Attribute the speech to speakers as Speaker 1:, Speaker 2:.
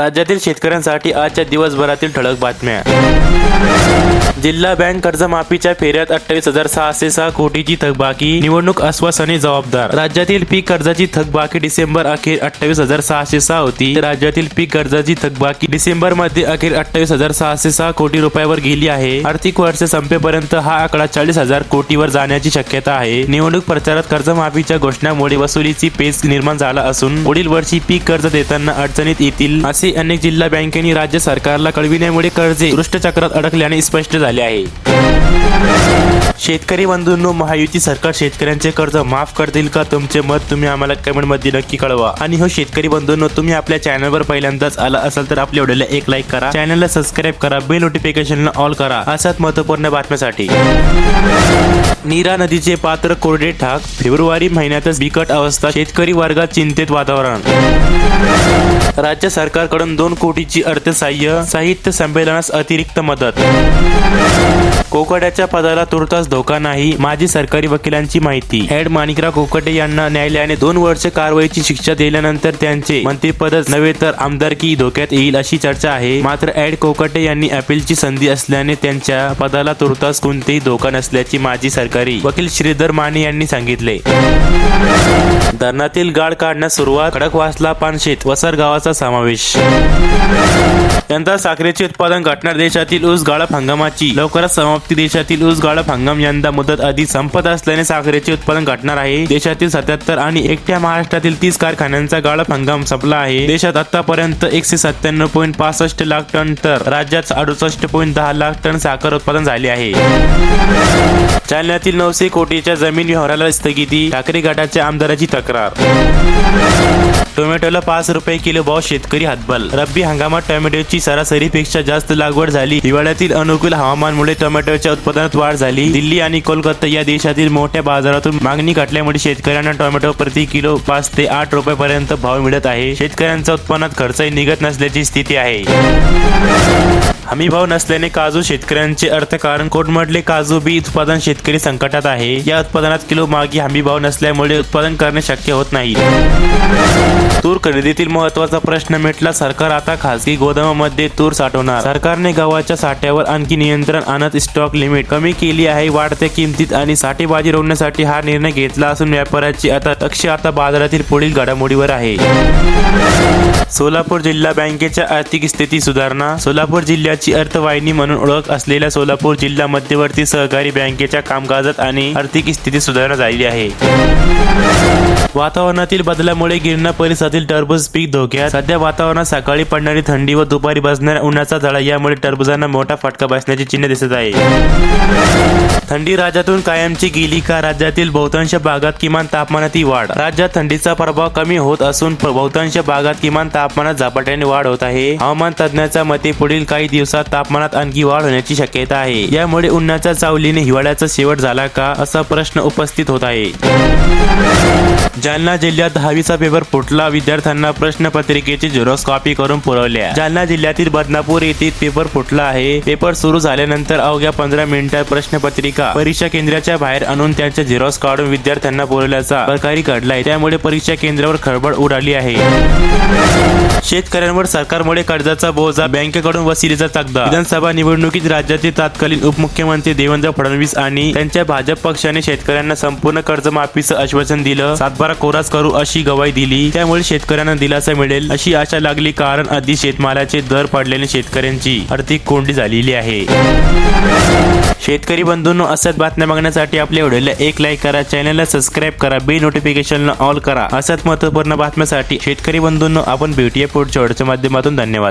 Speaker 1: राज्यातील शेतकऱ्यांसाठी आजच्या दिवसभरातील ठळक बातम्या. जिल्हा बँक कर्जमाफीच्या फेऱ्यात अठ्ठावीस हजार सहाशे सहा कोटीची थकबाकी निवडणूक आश्वासने जबाबदार. राज्यातील पीक कर्जाची थकबाकी डिसेंबर अखेर अठ्ठावीस हजार सहाशे सहा होती. राज्यातील पीक कर्जाची थकबाकी डिसेंबरमध्ये अखेर अठ्ठावीस हजार सहाशे सहा कोटी रुपयावर गेली आहे. आर्थिक वर्ष संपेपर्यंत हा आकडा चाळीस हजार कोटीवर जाण्याची शक्यता आहे. निवडणूक प्रचारात कर्जमाफीच्या घोषणामुळे वसुलीची पेच निर्माण झाला असून पुढील वर्षी पीक कर्ज देताना अडचणीत येतील असे अनेक जिल्हा बँकेनी राज्य सरकारला कळविण्यामुळे कर्जे दुष्टचक्रात अडकल्याने स्पष्ट झाले आहे. शेतकरी बंधूंनो महायुती सरकार शेतकऱ्यांचे कर्ज माफ करतील का? तुमचे मत तुम्ही आम्हाला कमेंटमध्ये नक्की कळवा. आणि हो शेतकरी बंधूंनो तुम्ही आपल्या चॅनलवर पहिल्यांदाच आला असाल तर आपल्या व्हिडिओला एक लाईक करा. चॅनलला सबस्क्राईब करा. बेल नोटिफिकेशनला ऑल करा. असाच महत्त्वपूर्ण बातम्यासाठी. नीरा नदीचे पात्र कोरडे ठाक फेब्रुवारी महिन्यातच बिकट अवस्था शेतकरी वर्गात चिंतेत वातावरण. राज्य सरकारकडून दोन कोटीची अर्थसहाय्य साहित्य संमेलनास अतिरिक्त मदत. कोकड्याच्या पदाला तुर्तास धोका नाही माजी सरकारी वकिलांची माहिती. ऍड माणिकराव कोकटे यांना न्यायालयाने दोन वर्ष कारवाईची शिक्षा दिल्यानंतर त्यांचे मंत्रिपदच नव्हे तर आमदारकी धोक्यात येईल अशी चर्चा आहे. मात्र ऍड कोकटे यांनी अपीलची संधी असल्याने त्यांच्या पदाला तुर्तास कोणतेही धोका नसल्याची माजी सरकारी वकील श्रीधर माने यांनी सांगितले. धरणातील गाळ काढण्यास सुरुवात खडकवासला पानशेत वसर गावाचा समावेश. यंदा साखरेचे उत्पादन घटणार देशातील ऊस गाळप हंगामाची लवकरच समाप्ती. देशातील ऊस गाळप हंगाम यंदा मुदत आधी संपत असल्याने साखरेचे उत्पादन घटणार आहे. देशातील सत्याहत्तर आणि एकट्या महाराष्ट्रातील तीस कारखान्यांचा गाळप हंगाम संपला आहे. देशात आतापर्यंत एकशे सत्त्याण्णव पॉईंट पासष्ट लाख टन तर राज्यात अडुसष्ट पॉईंट दहा लाख टन साखर उत्पादन झाले आहे. जालन्यातील नऊशे कोटीच्या जमीन व्यवहाराला स्थगिती ठाकरे गटाच्या आमदाराची तक्रार. टोमॅटोला पाच रुपये किलो भाव शेतकरी हातबल. रब्बी हंगामात टोमॅटोची सरासरीपेक्षा जास्त लागवड झाली. हिवाळ्यातील अनुकूल हवामानामुळे टोमॅटोच्या उत्पादनात वाढ झाली. दिल्ली आणि कोलकाता या देशातील मोठ्या बाजारातून मागणी घटल्यामुळे शेतकऱ्यांना टोमॅटो प्रति किलो पाच ते आठ रुपयापर्यंत भाव मिळत आहे. शेतकऱ्यांचा उत्पन्नात खर्चही निघत नसल्याची स्थिती आहे. हमी भाव नसल्याने काजू शेतकऱ्यांचे अर्थकारण कोटमडले काजू बी उत्पादन शेतकरी संकटात आहे. या उत्पादनात किलो मागे हमी भाव नसल्यामुळे उत्पादन करणे शक्य होत नाही. तूर खरेदीतील महत्त्वाचा प्रश्न मिटला सरकार आता खासगी गोदामामध्ये तूर साठवणार. सरकारने गव्हाच्या साठ्यावर आणखी नियंत्रण आणत स्टॉक लिमिट कमी केली आहे. वाढत्या किमतीत आणि साठेबाजी रोखण्यासाठी हा निर्णय घेतला असून व्यापाऱ्याची आता लक्ष आता बाजारातील पुढील घडामोडीवर आहे. सोलापूर जिल्हा बँकेच्या आर्थिक स्थिती सुधारणा. सोलापूर जिल्ह्याची अर्थवाहिनी म्हणून ओळख असलेल्या सोलापूर जिल्हा मध्यवर्ती सहकारी बँकेच्या कामकाजात आणि आर्थिक स्थिती सुधारणा झाली आहे. वातावरणातील बदलामुळे गिरणा परिसरातील टरबूज पीक धोक्यात. सध्या वातावरणात सकाळी पडणारी थंडी व दुपारी बसणाऱ्या उन्हाचा झळा यामुळे टरबुजांना मोठा फटका बसण्याची चिन्ह दिसत आहे. थंडी राज्यातून कायमची गेली का? राज्यातील बहुतांश भागात किमान तापमानातील वाढ. राज्यात थंडीचा प्रभाव कमी होत असून बहुतांश भागात किमान तापमानात झपाट्याने वाढ होत आहे. हवामान तज्ञाच्या मते पुढील काही दिवसात तापमानात आणखी वाढ होण्याची शक्यता आहे. यामुळे उन्हाच्या चावलीने हिवाळ्याचा शेवट झाला का? असा प्रश्न उपस्थित होत आहे. जालना जिल्ह्यात दहावीचा पेपर फुटला. विद्यार्थ्यांना प्रश्नपत्रिकेची झेरॉक्स कॉपी करून पुरवल्या. जालना जिल्ह्यातील बदनापूर येथील पेपर फुटला आहे. पेपर सुरू झाल्यानंतर अवघ्या पंधरा मिनिटात प्रश्नपत्रिका परीक्षा केंद्राच्या बाहेर आणून त्यांच्या झेरॉक्स काढून विद्यार्थ्यांना पुरवल्याचा प्रकारी घडलाय त्यामुळे परीक्षा केंद्रावर खळबळ उडाली आहे. शेतकऱ्यांवर सरकारमुळे कर्जाचा बोजा बँकेकडून वसिलीचा तगदा. विधानसभा निवडणुकीत राज्याचे तत्कालीन उपमुख्यमंत्री देवेंद्र फडणवीस आणि त्यांच्या भाजप पक्षाने शेतकऱ्यांना संपूर्ण कर्जमाफीचं आश्वासन दिलं. सातबारा कोरास करू अशी गवाही दिली. त्यामुळे शेतकऱ्यांना दिलासा मिळेल अशी आशा लागली कारण आधी शेतमालाचे दर पडल्याने शेतकऱ्यांची आर्थिक कोंडी झालेली आहे. शेतकरी बंधूंनो असत बातम्या बघण्यासाठी आपल्या व्हिडिओला एक लाईक करा चॅनलला सबस्क्राईब करा बे नोटिफिकेशन ऑल करा. असत महत्त्वपूर्ण बातम्यासाठी शेतकरी बंधूंनो आपण भेटूया पुढच्या व्हिडिओच्या माध्यमातून धन्यवाद.